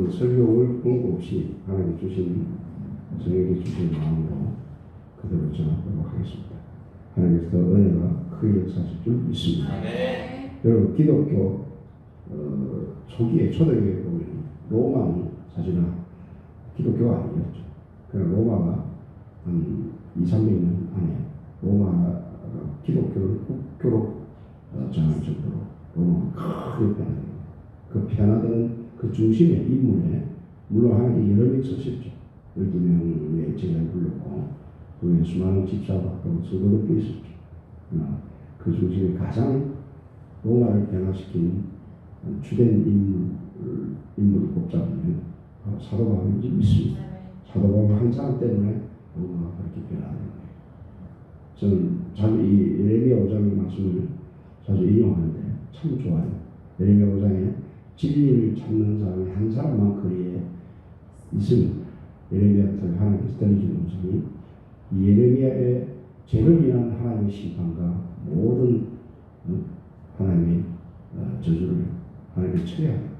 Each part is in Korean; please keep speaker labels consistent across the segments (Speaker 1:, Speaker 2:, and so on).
Speaker 1: 그 설교를 공고 없이 하나님 주신 저에게 주신 마음으로 그대로 전하도록 하겠습니다. 하나님께서 은혜가 크게 역사하실 줄 믿습니다. 여러분 기독교 어, 초기에 초대교회 보면 로마는 사실은 기독교가 아니었죠. 그냥 로마가 한 2, 300년 안에 로마가 기독교를 국교로 어, 정할 정도로 로마가 크게 변화됩니다. 그 그 중심의 인물에 물론 하나님이 여러 명 쓰셨죠. 12명의 제자를 불렀고 그 외에 수많은 집사와 또 서도들도 있었죠. 그 중심에 가장 로마를 변화시킨 주된 인물, 인물을 꼽자면 사도 바울인지 믿습니다. 사도 바울 한 사람 때문에 로마가 그렇게 변화된 거예요. 저는 자주 이 예레미야 5장의 말씀을 자주 인용하는데 참 좋아요. 예레미야 5장에 진리를 찾는 사람이 한 사람만 거리에 있으면 예레미야한테 하나님께서 들려주는 음성이 이 예레미야의 죄를 인한 하나님의 심판과 모든 어, 하나님의 어, 저주를 하나님이 쳐야 합니다.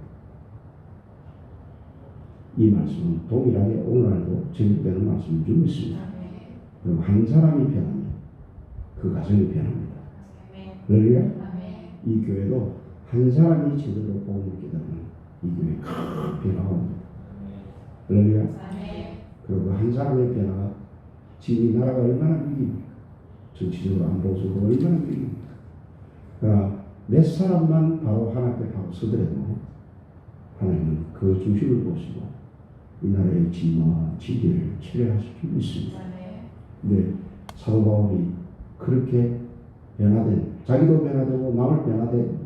Speaker 1: 이 말씀은 동일하게 오늘날도 적용되는 말씀인 줄 믿습니다. 그럼 한 사람이 변하면 그 가정이 변합니다. 그러니까 이 교회도 한 사람이 제대로 복음을 깨달으면 이 교회 큰 변화가 옵니다. 그러니까 그리고 그한 사람의 변화가 지금 이 나라가 얼마나 위기입니까? 정치적으로 안 보수도 얼마나 위기입니까? 그러나 몇 사람만 바로 하나님께 바로 서더라도 하나님은 그 중심을 보시고 이 나라의 진노와 진리를 치료하실 줄 믿습니다. 근데 사도 바울이 그렇게 변화된 자기도 변화되고 남을 변화되 네?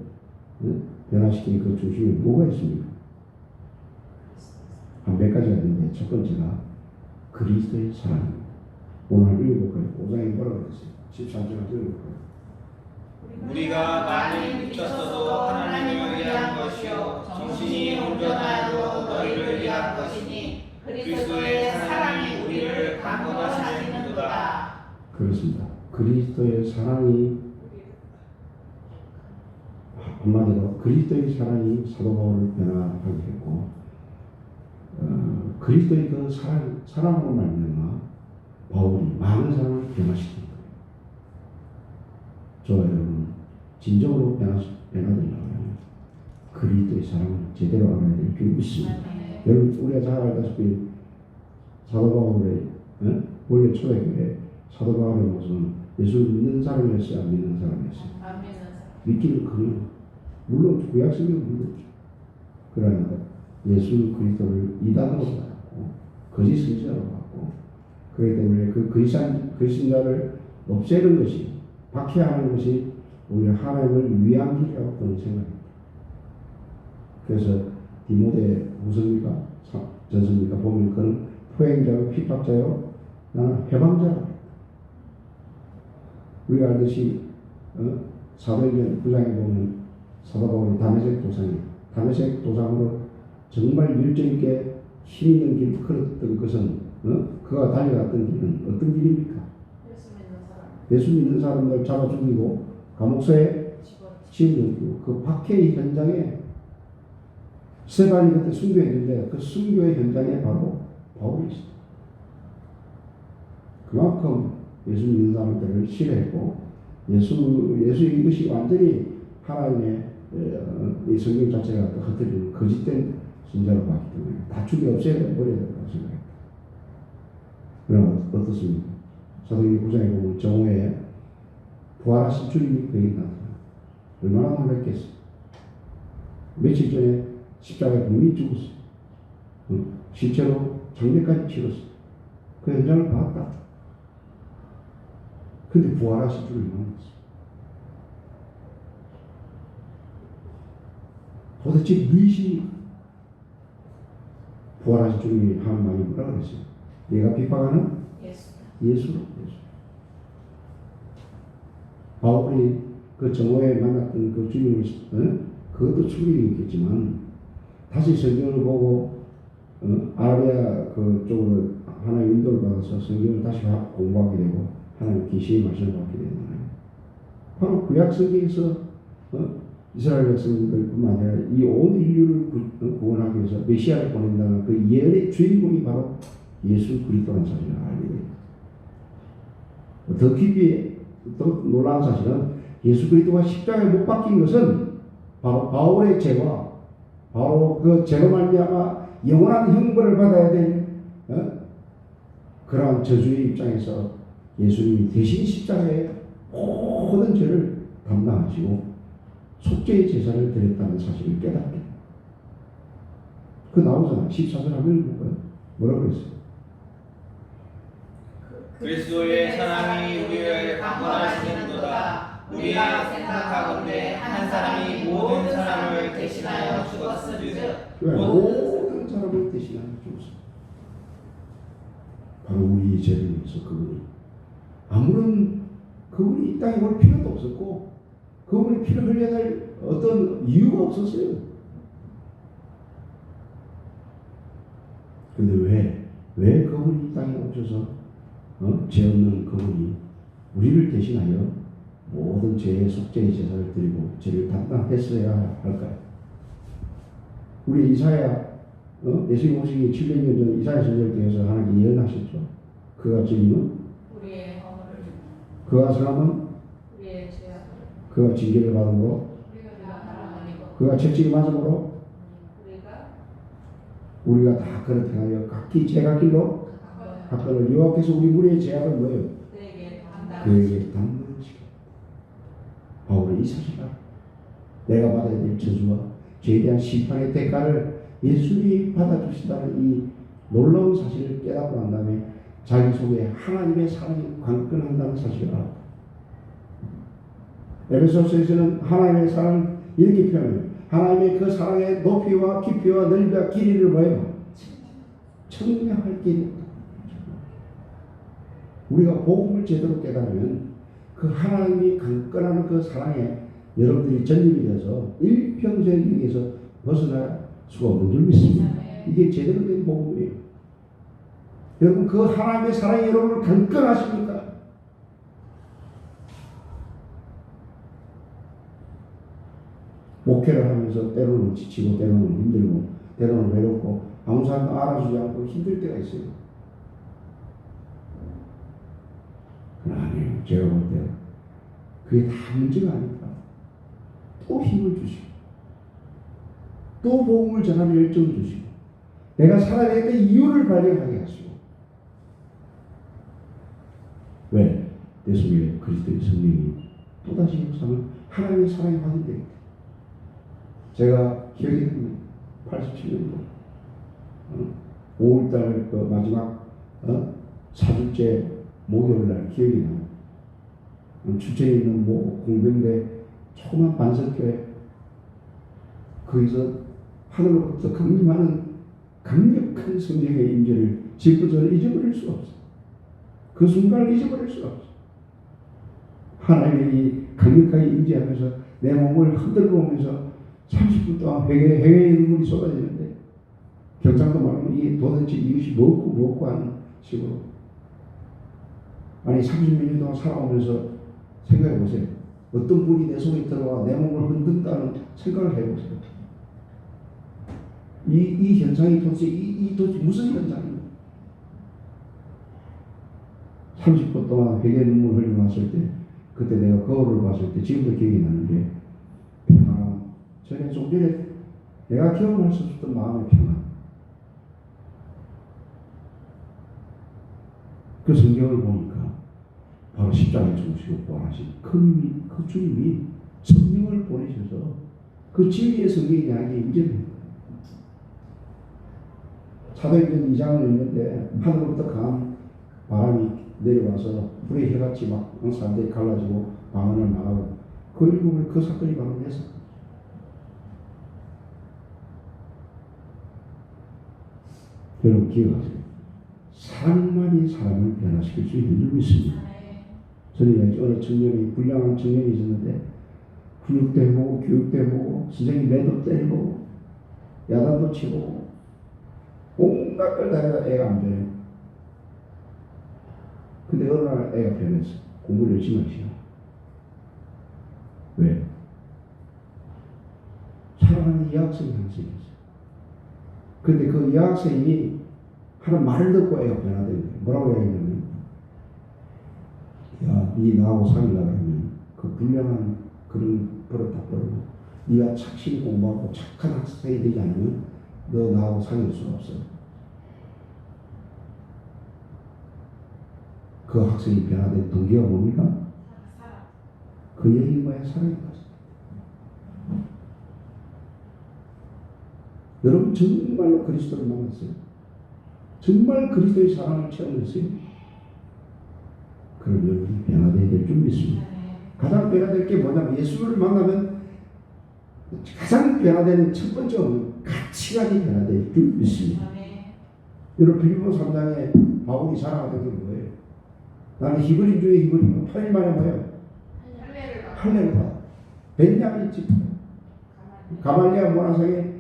Speaker 1: 변화시킨 그 중심에 뭐가 있습니까? 한 몇 가지가 있는데 첫 번째가 그리스도의 사랑입니다. 오늘 읽어볼까요? 5장에 뭐라고 그랬어요? 13절 읽어볼까요?
Speaker 2: 우리가 많이 미쳤어도 하나님을 위한 것이요 정신이 온전하여도 너희를 위한 것이니 그리스도의 사랑이 우리를 강건하시는도다.
Speaker 1: 그렇습니다. 그리스도의 사랑이 한마디로 그리스도의 사랑이 사도 바울을 변화하게 했고 어, 그리스도의 그 사랑, 사랑으로 말미암아 바울이 많은 사람을 변화시킨 거예요. 저 여러분 진정으로 변화, 변화되려면 그리스도의 사랑을 제대로 알아야 될 필요가 있습니다. 여러분 우리가 잘 알다시피 사도 바울의 어? 원래 초대교회 사도 바울의 모습은 예수 믿는 사람이었어요, 안 믿는 사람이었어요. 믿기는 그래요. 물론 구약 성경 믿었죠. 그러나 예수 그리스도를 이단으로 받았고 거짓 선지자로 받고 그렇기 때문에 그 거짓 거짓자를 없애는 것이 박해하는 것이 오히려 하나님을 위한 길이라고 저는 생각합니다. 그래서 디모데 후서입니까 전서입니까 보면 그는 포행자요 핍박자요 나는 해방자라. 우리가 알듯이 어? 사도행전 9장에 보면 사도 바울이 다메섹 도상에 다메섹 도상으로 정말 열정 있게 힘 있는 길을 걸었던 것은 어? 그가 달려갔던 길은 어떤 길입니까? 예수 믿는 사람들 잡아 죽이고 감옥소에 집어넣고 그 박해의 현장에 스테반이 그때 순교했는데 그 순교의 현장에 바로 바울이 있습니다. 그만큼 예수 믿는 사람들을 싫어했고 예수 예수 이것이 완전히 하나님의 어, 이 성경 자체가 흩어지는 거짓된 신자로 봤기 때문에 다 죽여 없애야 버려야 된다고 생각했다. 그럼 어떻습니까? 사도행전 9장에 보면 정오에 부활하신 주님이 그에게 나타나 얼마나 놀랐겠어. 며칠 전에 십자가에 분명히 죽었어. 응? 실제로 장례까지 치렀어. 그 현장을 봤다. 근데 부활하신 주를 만났어. 도대체 무엇이 부활하신 주님이 하는 말이 뭐라 그랬어요? 내가 비방하는 예수로 예수. 바울이 그 정오에 만났던 그 주님을 어? 그것도 충격이 있겠지만 다시 성경을 보고 어? 아라비아 그 쪽으로 하나님 인도를 받아서 성경을 다시 공부하게 되고 하나님 계시의 말씀을 받게 되는 거예요. 바로 구약 성경에서 어? 이스라엘 백성들뿐만 아니라 이 온 인류를 구- 구원하기 위해서 메시아를 보낸다는 그 예언의 주인공이 바로 예수 그리스도라는 사실을 알게 됩니다. 더 깊이 더 놀라운 사실은 예수 그리스도가 십자가에 못 박힌 것은 바로 바울의 죄와 바로 그 죄로 말미암아 영원한 형벌을 받아야 될 어? 그러한 저주의 입장에서 예수님이 대신 십자가에 모든 죄를 담당하시고 속죄의 제사를 드렸다는 사실을 깨닫게. 그 나오잖아. 14절 하면 뭐가요? 뭐라고 그랬어요?
Speaker 2: 그리스도의 사랑이 우리를 강권하시는도다. 우리가 생각하건대 한 사람이 모든 사람을 대신하여 죽었은즉
Speaker 1: 왜? 모든 사람을 대신하여 죽었어. 바로 우리의 죄를 위해서 그분이 아무런 그분이 이 땅에 올 필요도 없었고 그분이 피를 흘려야 할 어떤 이유가 없었어요. 근데 왜? 왜 그분이 이 땅에 오셔서 어? 죄 없는 그분이 우리를 대신하여 모든 죄의 속죄의 제사를 드리고 죄를 담당했어야 할까요? 우리 이사야 어? 예수님 오시기 700년 전 이사야 선지를 통해서 하나님 예언하셨죠. 그가 주님은
Speaker 3: 우리의 허물을
Speaker 1: 그가 사람은 그가 징계를 받음으로 그가 채찍을 맞음으로
Speaker 3: 우리가
Speaker 1: 다 그를 행하여 각기
Speaker 3: 각각
Speaker 1: 각각을 여호와께서 우리 무리의 죄악을 뭐예요?
Speaker 3: 그에게 담당
Speaker 1: 그에게 담당하시고 바울의 이 사실을 내가 받아야 될 저주와 죄에 대한 심판의 대가를 예수님이 받아주신다는 이 놀라운 사실을 깨닫고 난 다음에 자기 속에 하나님의 사랑이 관건한다는 사실을 알았다. 에베소서에서는 하나님의 사랑을 이렇게 표현해요. 하나님의 그 사랑의 높이와 깊이와 넓이와 길이를 뭐예요? 청량할 길이 우리가 복음을 제대로 깨달으면 그 하나님이 강건한 그 사랑에 여러분들이 전념이 되어서 일평생 여기에서 벗어날 수가 없는 줄 믿습니다. 이게 제대로 된 복음이에요. 여러분 그 하나님의 사랑이 여러분을 강건하십니까? 목회를 하면서 때로는 지치고 때로는 힘들고 때로는 외롭고 아무 사람도 알아주지 않고 힘들 때가 있어요. 아니에요. 제가 볼 때 그게 다 문제가 아닙니다. 또 힘을 주시고 또 복음을 전하는 열정을 주시고 내가 살아야 될 이유를 발견하게 하시고 왜? 내 속에 그리스도의 성령이 또다시 역사하면 하나님의 사랑이 확인되기 때문에 제가 기억이 납니다. 87년도 어? 5월달 그 마지막 어? 사주째 목요일 날 기억이 나요. 어, 주체에 있는 뭐 공병대 조그만 반석교회 거기서 하늘로부터 강림하는 강력한 성령의 임재를 지금도 저는 잊어버릴 수가 없어요. 그 순간을 잊어버릴 수가 없어요. 하나님의 이 강력하게 임재하면서 내 몸을 흔들어 오면서 30분 동안 회개, 회개의 눈물이 쏟아지는데 경상도 말하면 이게 도대체 이것이 뭐고 뭐고 하는 식으로 아니 30몇 년 동안 살아오면서 생각해 보세요. 어떤 분이 내 속에 들어와 내 몸을 흔든다는 생각을 해 보세요. 이, 이 현상이 도대체 이, 이 도대체 무슨 현상이에요? 30분 동안 회개 눈물 흘리고 났을 때 그때 내가 거울을 봤을 때 지금도 기억이 나는 게 평안 전에 좀 전에 내가 경험할 수 없었던 마음의 평안 그 성경을 보니까 바로 십자가에 죽으시고 부활하신 그 님이 그 주님이 성령을 보내셔서 그 진리의 성경이 나에게 거예요. 사도행전 2장을 읽는데 하늘로부터 강한 바람이 내려와서 불의 해같이 막 사람들이 갈라지고 방언을 말하고 그 읽으면 그 사건이 바로 내사건. 여러분 기억하세요. 사랑만이 사람을 변화시킬 수 있는 줄 믿습니다. 저는 어느 청년이 불량한 청년이 있었는데 교육도 해보고 선생님 매도 때리고 야단도 치고 온갖 걸다 해도 애가 안 변해요. 근데 어느 날 애가 변했어. 공부를 열심히 하시오. 왜? 사랑하는 여학생이 한명 있어요. 근데 그 여학생이 하는 말을 듣고 애가 거예요. 뭐라고 얘기하냐면, 야, 니 나하고 사귀려고 하면 그 불량한 그런 버릇 다 버리고, 네가 착실히 공부하고 착한 학생이 되지 않으면 너 나하고 사귈 수가 없어. 그 학생이 변화된 동기가 뭡니까? 그 여인과의 사랑인 것입니다. 여러분 정말로 그리스도를 만났어요. 정말 그리스도의 사랑을 체험했어요. 그럼 여러분이 변화되어야 될 줄 믿습니다.
Speaker 3: 네.
Speaker 1: 가장 변화될 게 뭐냐면 예수를 만나면 가장 변화되는 첫 번째는 가치관이 변화될 줄 믿습니다.
Speaker 3: 네.
Speaker 1: 여러분 빌리보 3장에 바울이 자랑하던 게 뭐예요? 나는 히브리 중에 히브리고 8일 만에 뭐예요?
Speaker 3: 할례를
Speaker 1: 받아. 벤야민 집 가말리아 문화생의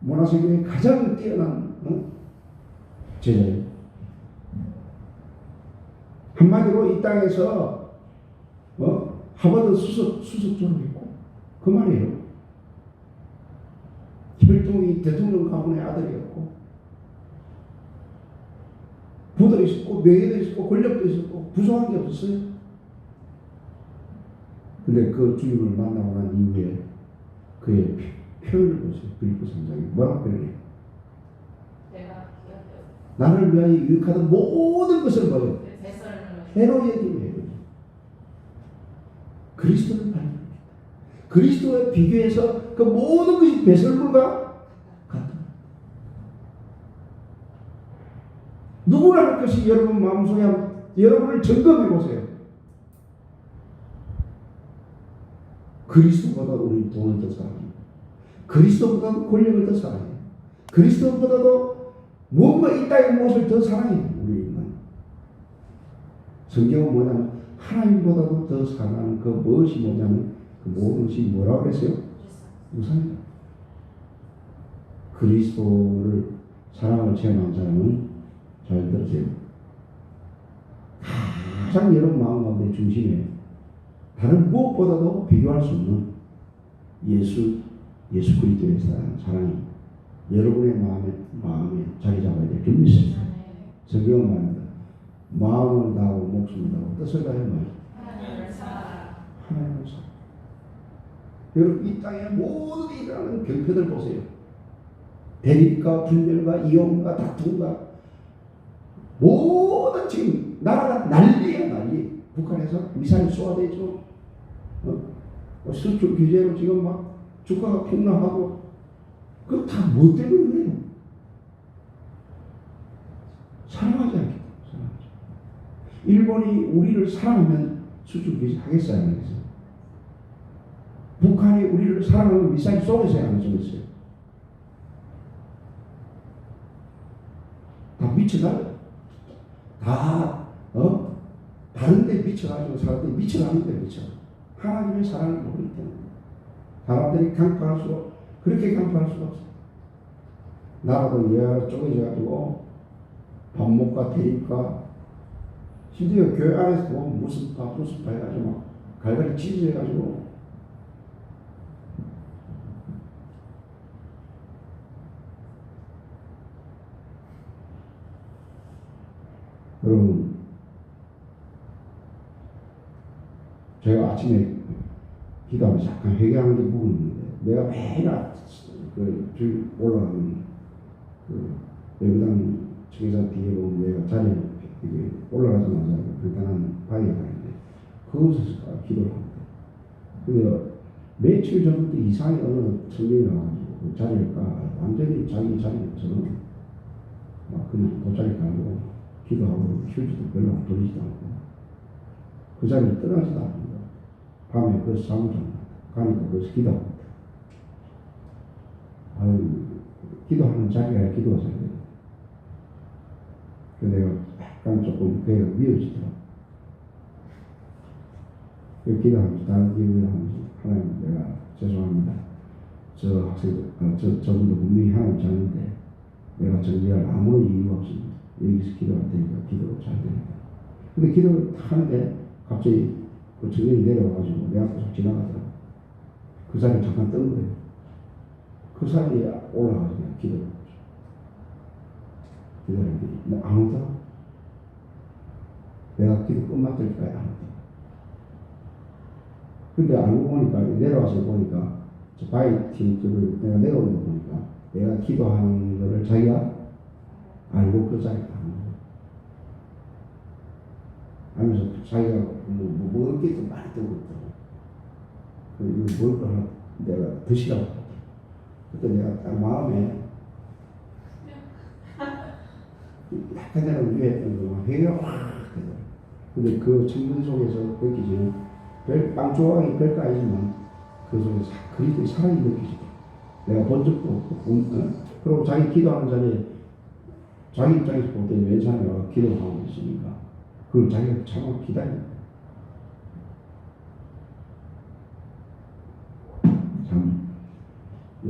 Speaker 1: 문화생의 가장 뛰어난 어? 제자예요. 한마디로 이 땅에서 어? 하버드 수석 수석 졸업했고 그 말이에요. 혈통이 대통령 가문의 아들이었고 부도 있었고 명예도 있었고 권력도 있었고 부정한 게 없었어요. 근데 그 주님을 만나고 난 이후에 그의 표- 표현을 보세요. 빌립보 3장에 뭐라고 표현해요? 나를 위하여 유익하던 모든 것을 뭐예요?
Speaker 3: 배설을
Speaker 1: 해로 여기며 그리스도를 발견합니다. 그리스도와 비교해서 그 모든 것이 배설물과 같다. 누구나 할 것이 여러분 마음속에 여러분을 점검해 보세요. 그리스도보다 우리 돈을 더 사랑해요. 그리스도보다도 권력을 더 사랑해요. 그리스도보다도 무엇과 이 땅의 무엇을 더 사랑해요. 우리 인간. 성경은 뭐냐면 하나님보다도 더 사랑하는 그 무엇이 뭐냐면 그 모든 것이 뭐라고 그랬어요? 우상이다. 그리스도를 사랑을 체험한 사람은 잘 들으세요. 가장 여러분 마음 가운데 중심에 다른 무엇보다도 비교할 수 없는 예수 예수 그리스도의 사랑, 사랑이 여러분의 마음에 마음에 자리 잡아야 될줄 믿습니다. 성경은 말합니다. 마음을 다하고 목숨을 다하고 뜻을 다해 말
Speaker 3: 하나님을 사랑.
Speaker 1: 여러분 이 땅에 모든 일어나는 경패들 보세요. 대립과 분열과 이혼과 다툼과 모든 지금 나라가 난리야 난리. 북한에서 미사일 쏘아대죠. 어? 어, 수출 규제로 지금 막 주가가 폭락하고 그다뭐 때문에 그래요? 사랑하지 않겠다. 사랑하지. 일본이 우리를 사랑하면 수출 규제 하겠어요, 안 하겠어요? 북한이 우리를 사랑하면 미사일 쏘겠어요, 안 쏘겠어요? 다 미쳐나요. 다, 어? 다른데 미쳐가지고 사람들이 미쳐가는 데 미쳐. 하나님의 사랑을 모르기 때문에. 사람들이 강파할 수가, 그렇게 강파할 수가 없어. 나라도 여러 쪼개져가지고, 반목과 대립과, 심지어 교회 안에서도 무슨 파, 무슨 파 해가지고 막 갈갈이 찢어져가지고, 여러분, 제가 아침에 기도하면서 약간 회개하는 게 부분이 있는데, 내가 아- 그, 주 올라가는 그, 예배당 청계산 뒤에 보면 내가 자리에 올라가자마자 간단한 바위가 있는데, 그곳에서 기도를 합니다. 근데 며칠 전부터 이상하게 어느 청년이 나와가지고 그 자리를 까, 완전히 자기 자리처럼 막 그냥 돗자리 깔고 기도하고 휴지도 별로 안 돌리지도 않고 그 자리를 떠나지도 않습니다. 밤에 그래서 잠을 잡니다. 가니까 거기서 기도합니다. 아유, 기도하는 자리가 기도가 잘 돼요. 그 내가 약간 조금 그애가 미워지더라고. 그 기도하면서, 다른 기도를 하면서, 하나님, 내가 죄송합니다. 저 학생들, 어, 저, 저분도 분명히 하나님 자는데, 내가 정지할 아무런 이유가 없습니다. 여기서 기도할 테니까 기도로 잘 됩니다. 근데 기도를 딱 하는데, 갑자기 그 청년이 내려와가지고 내 앞에서 지나가더라고. 그 자리에 잠깐 뜬 거예요. 그 자리에 올라가서 그냥 기도를 하죠. 기도하는데 뭐 아무도 내가 기도 끝났을 때까지 아무도 근데 알고 보니까 내려와서 보니까 저 바위 팀 쪽을 내가 내려오는 거 보니까 내가 기도하는 거를 자기가 알고 그 자리에 가는 거예요. 하면서 자기가 뭐, 뭐 먹을 게좀 많이 뜨고 있더라고. 그 이거 먹을 거 하나 내가 드시라고. 그때 내가 딱 마음에 약간 내가 위했던 거만 회개가 확 되더라고. 근데 그 청문 속에서 느끼지는 별, 빵 조각이 별거 아니지만 그 속에 사- 그리스도의 사랑이 느껴지더라고. 내가 본 적도 없고, 본- 어? 그리고 자기 기도하는 자리에 자기 입장에서 볼 때는 괜찮아요. 기도하고 있으니까. 그걸 자기가 참아 기다려. 참,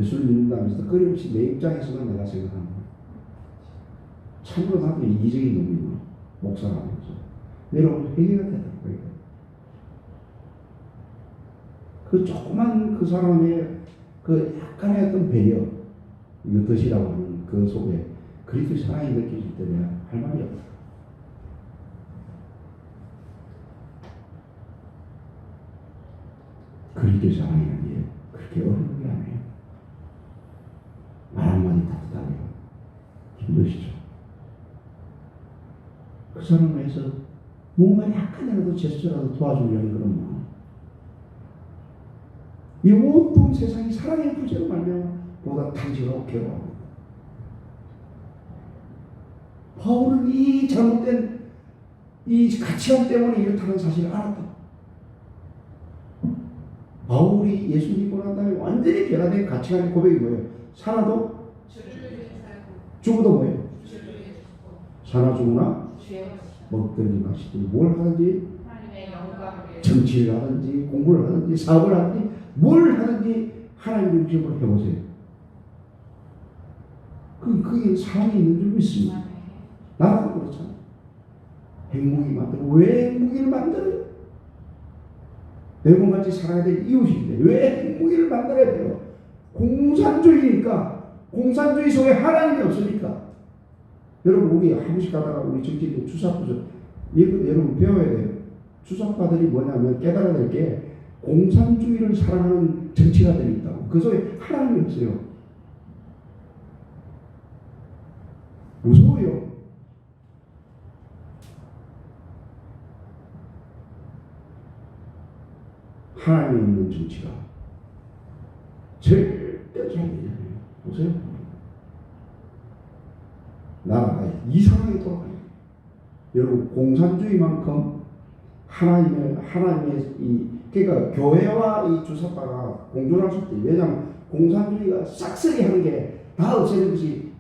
Speaker 1: 예수를 믿는다면서 끊임없이 내 입장에서만 내가 생각하는 거야. 참으로 나도 이기적인 놈이구나. 목사라면서. 내려오면 회개가 되더라고요. 회개가. 그 조그만 그 사람의 그 약간의 어떤 배려, 이거 드시라고 하는 그 속에 그리스도 사랑이 느껴질 때 내가 할 말이 없다. 그리스도 사랑이라는 게 그렇게 어려운 게 아니에요. 말 한마디 따뜻하게 힘드시죠. 그 사람을 위해서 뭔가 약간이라도 제스처라도 도와주려는 그런 마음. 이 온통 세상이 사랑의 부재로 말면 보다 단지하고 괴로워합니다. 바울은 이 잘못된 이 가치관 때문에 이렇다는 사실을 알았다. 바울이 예수 믿고 난 다음에 완전히 변화된 가치관의 고백이 뭐예요? 살아도 죽어도 뭐예요? 사나 죽으나 먹든지 마시든지 뭘 하든지 정치를 하든지 공부를 하든지 사업을 하든지 뭘 하든지 하나님 중심으로 해보세요. 그, 그게 사랑이 있는 줄 믿습니다. 나라도 그렇잖아. 행복이 만들어. 왜 행복이를 만들어요? 내 몸같이 살아야 될 이웃인데 왜 행복이를 만들어야 돼요? 공산주의니까 공산주의 속에 하나님이 없으니까 여러분 우리 한 번씩 가다가 우리 정치인 주사부죠 여러분 배워야 돼요. 주사파들이 뭐냐면 깨달아야 될 게 공산주의를 사랑하는 정치가들이 있다고. 그 속에 하나님이 없어요. 무서워요. 하나님이 있는 정치가 절 되잖아요. 보세요. 나라가 이상하게 돌아가요. 여러분 공산주의만큼 하나님의 하나님의 이 그러니까 교회와 이 주사파가 공존할 수 없대. 왜냐하면 공산주의가 싹쓸이 하는 게 다 없애는 것이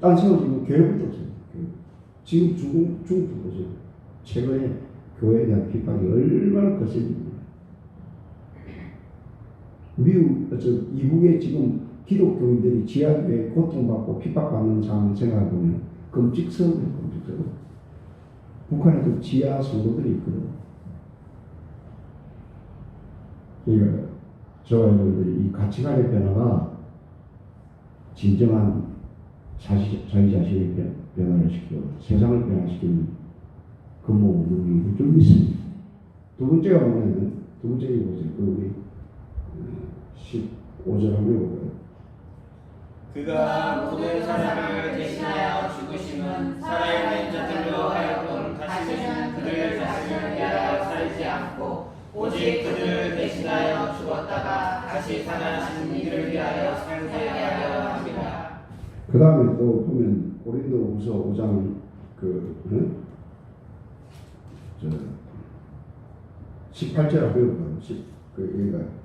Speaker 1: 딴 세워지면 교회부터 없어요. 지금 중국 중국도 보세요. 최근에 교회에 대한 핍박이 얼마나 거센지 미국, 저 이북에 지금 기독교인들이 지하교회 고통받고 핍박받는 상황 생각해보면 끔찍스러워요, 끔찍스러워. 북한에도 지하 성도들이 있거든. 그러니까 저와 여러분들이 이 가치관의 변화가 진정한 자시, 자기 자신의 변, 변화를 시키고 세상을 변화시키는 근본 능력이 좀 있습니다. 두 번째가 뭐냐면, 두 번째 이 보세요. 그 15절 한번 읽어볼까요?
Speaker 2: 그가 모든 사람을 대신하여 죽으심은 살아있는 자들로 하여금 다시는 그들 자신을 위하여 살지 않고 오직 그들을 대신하여 죽었다가 다시 살아나신 이를 위하여 살게 하려 합니다.
Speaker 1: 그 다음에 또 보면 고린도후서 5장 그 응? 저 18절 한번 읽어봐요. 10, 그 여기가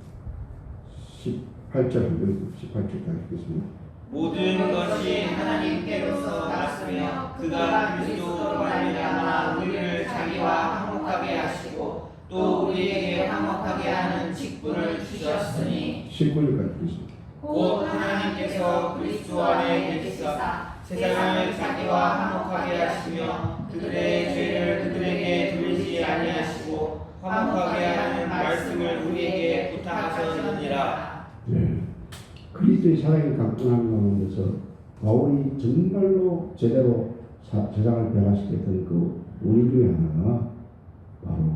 Speaker 1: 18절 한번 읽어봐요. 18절까지 읽겠습니다.
Speaker 2: 모든 것이 하나님께로서 났으며 그가 그리스도로 말미암아 우리를 자기와 화목하게 하시고 또 우리에게 화목하게 하는 직분을 주셨으니
Speaker 1: 19절까지 읽겠습니다.
Speaker 2: 곧 하나님께서 그리스도 안에 계시사 세상을 자기와 화목하게 하시며 그들의 죄를 그들에게 돌리지 아니하시고 화목하게 하는 말씀을 우리에게 부탁하셨느니라
Speaker 1: 네. 그리스도의 사랑의 강건함 가운데서 바울이 정말로 제대로 사- 세상을 변화시켰던 그 우리 중에 하나가 바로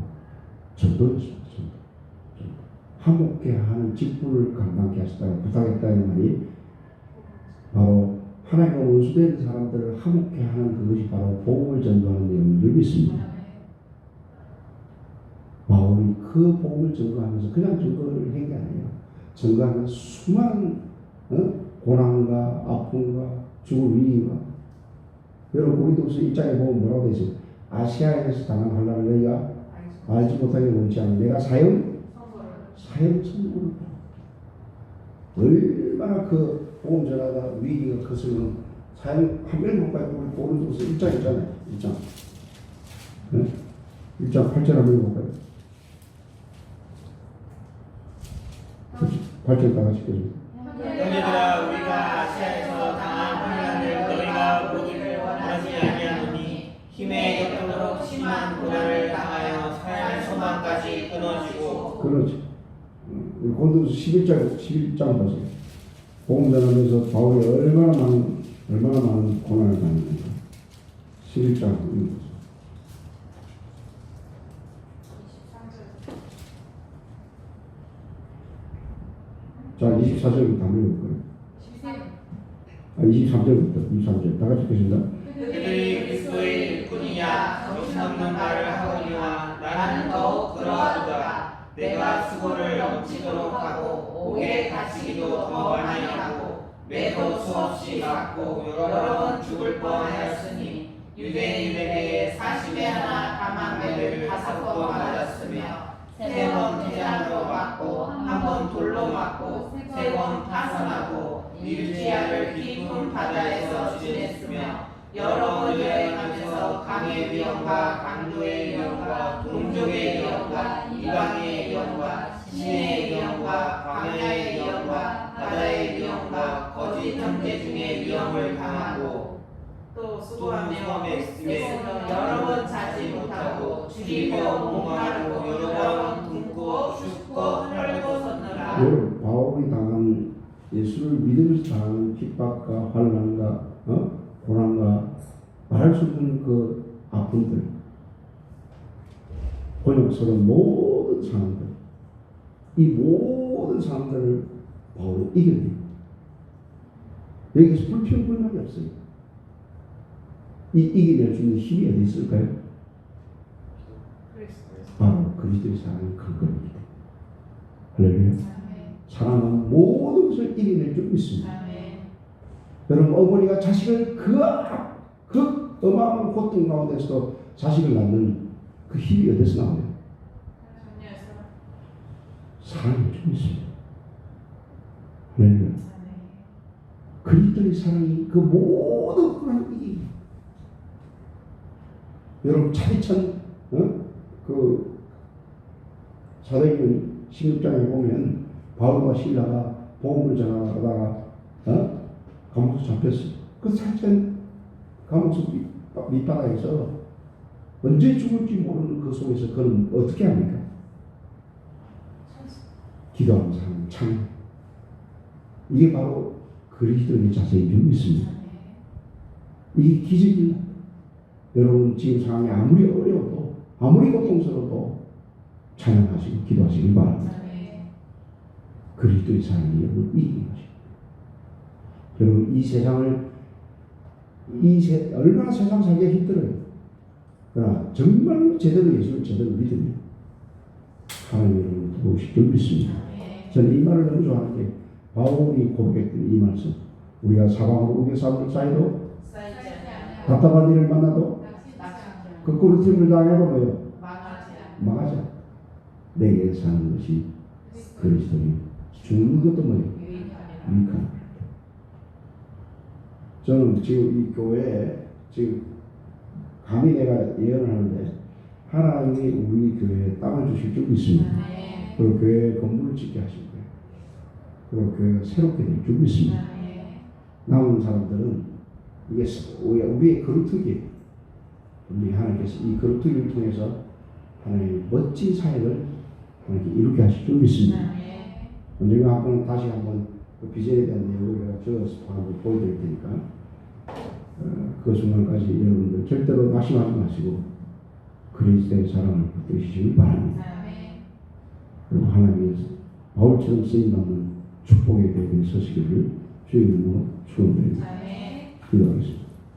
Speaker 1: 전도였습니다. 전도. 한국회 하는 직분을 감당케 하시다가 부탁했다는 말이 바로 하나님과 원수된 사람들을 화목케 하는 그것이 바로 복음을 전도하는 내용인 줄 믿습니다. 바울이 그 복음을 전도하면서 그냥 전도를 한 게 아니에요. 전도하면서 수많은 어? 고난과 아픔과 죽을 위기가 여러분 고린도서 1장에 보면 뭐라고 되어 있어요? 아시아에서 당한 환란을 너희가 알지 못하게 원치 않는 내가 사형 사형 선고를 얼마나 그 복음 전하다 위기가 컸으면 사형 한명 못 가고 우리 고린도서 1장 있잖아요. 1장. 네? 1장 8절 한번 볼까요? 8절 다 같이 읽겠습니 그렇지. 음, 고린도서 11장 11장 보세요. 복음 전하면서 바울이 얼마나 많은 얼마나 많은 고난을 당했는가. 11장 읽어보세요. 자, 24절부터 한번 읽을까요? 아, 23절부터 23절 다 같이 읽겠습니다.
Speaker 2: 그들이 그리스도의 일꾼이냐 정신없는 말을 하거니와 나는 더욱 내가 수고를 넘치도록 하고 옥에 갇히기도 더 많이 하고 매도 수없이 맞고 여러 번 죽을 뻔하였으니 유대인에게 사십에 하나 가만매를 다섯 번 맞았으며 세 번 대장으로 맞고 한 번 돌로 맞고 세 번 파선하고 밀지아를 깊은 바다에서 지냈으며 여러 번 여행하면서 강의 위험과 강도의 위험과 동족의 위험과 신의 위험과 광야의 위험과 바다의 위험과 거짓 형제 중의 위험을 당하고 또 수고하며 애쓰며 여러 번 자지 못하고 죽이고 목마르고 여러 번 굶고 죽고 헐고 섰느라
Speaker 1: 바울이 당한 예수를 믿으면서 당하는 핍박과 환난과 어? 고난과 말할 수 없는 그 아픔들 번역서는 모든 상황들 이 모든 상황들을 바울이 이겨내요 여기서 불평 불만이 없어요. 이 이겨낼 수 있는 힘이 어디 있을까요? 바로 그리스도의 사랑이 근거입니다. 할렐루야. 사랑은 모든 것을 이겨낼 줄 믿습니다. 여러분 어머니가 자식을 그, 아- 그 어마어마한 고통 가운데서도 자식을 낳는 그 힘이 어디서 나오냐? 줄 믿습니다. 할렐루야. 그리스도의 사랑이 그 모든 것을 이깁니다. 여러분 차디찬 어? 그 사도행전 16장에 보면 바울과 신라가 복음을 전하다가 어? 감옥에 잡혔어. 그 차디찬 감옥 밑- 밑바닥에서 언제 죽을지 모르는 그 속에서 그는 어떻게 합니까? 기도하면서 하는 참 이게 바로 그리스도의 자세인 줄 믿습니다. 이게 기적입니다. 여러분 지금 상황이 아무리 어려워도 아무리 고통스러워도 찬양하시고 기도하시길 바랍니다. 그리스도의 사랑이 여러분 이기는 것입니다. 여러분 이 세상을 이 세, 얼마나 세상 살기가 힘들어요. 그러나 정말로 제대로 예수를 제대로 믿으면 하나님 여러분 도우실 줄 믿습니다. 저는 이 말을 너무 좋아하는 게 바울이 고백했던 이 말씀 우리가 사방으로 우겨 싸울 사이도 답답한 일을 만나도 거꾸로 틈을 당해도 뭐요? 망하지. 내게 사는 것이 그리스도니 죽는 것도 뭐예요? 유익한. 저는 지금 이 교회에 지금 감히 내가 예언을 하는데 하나님이 우리 교회에 땅을 주실 줄 믿습니다. 그리고 교회 건물을 짓게 하실 거예요. 그리고 교회가 새롭게 될 줄 믿습니다. 남은 사람들은 이게 우리의 거루투기 우리 하나님께서 이 거루투기를 통해서 하나님 멋진 사역을 하나님께 이루게 하실 줄 믿습니다. 언젠가 한번 다시 한번 그 비전에 대한 내용을 내가 적어서 한번 보여드릴 테니까 어, 그 순간까지 여러분들 절대로 낙심하지 마시고 그리스도의 사랑을 붙드시길 바랍니다. 그리고 하나님의 바울처럼 쓰임받는 축복의 대회에 서시기를 주의 이름으로 축원드립니다. 기도하겠습니다.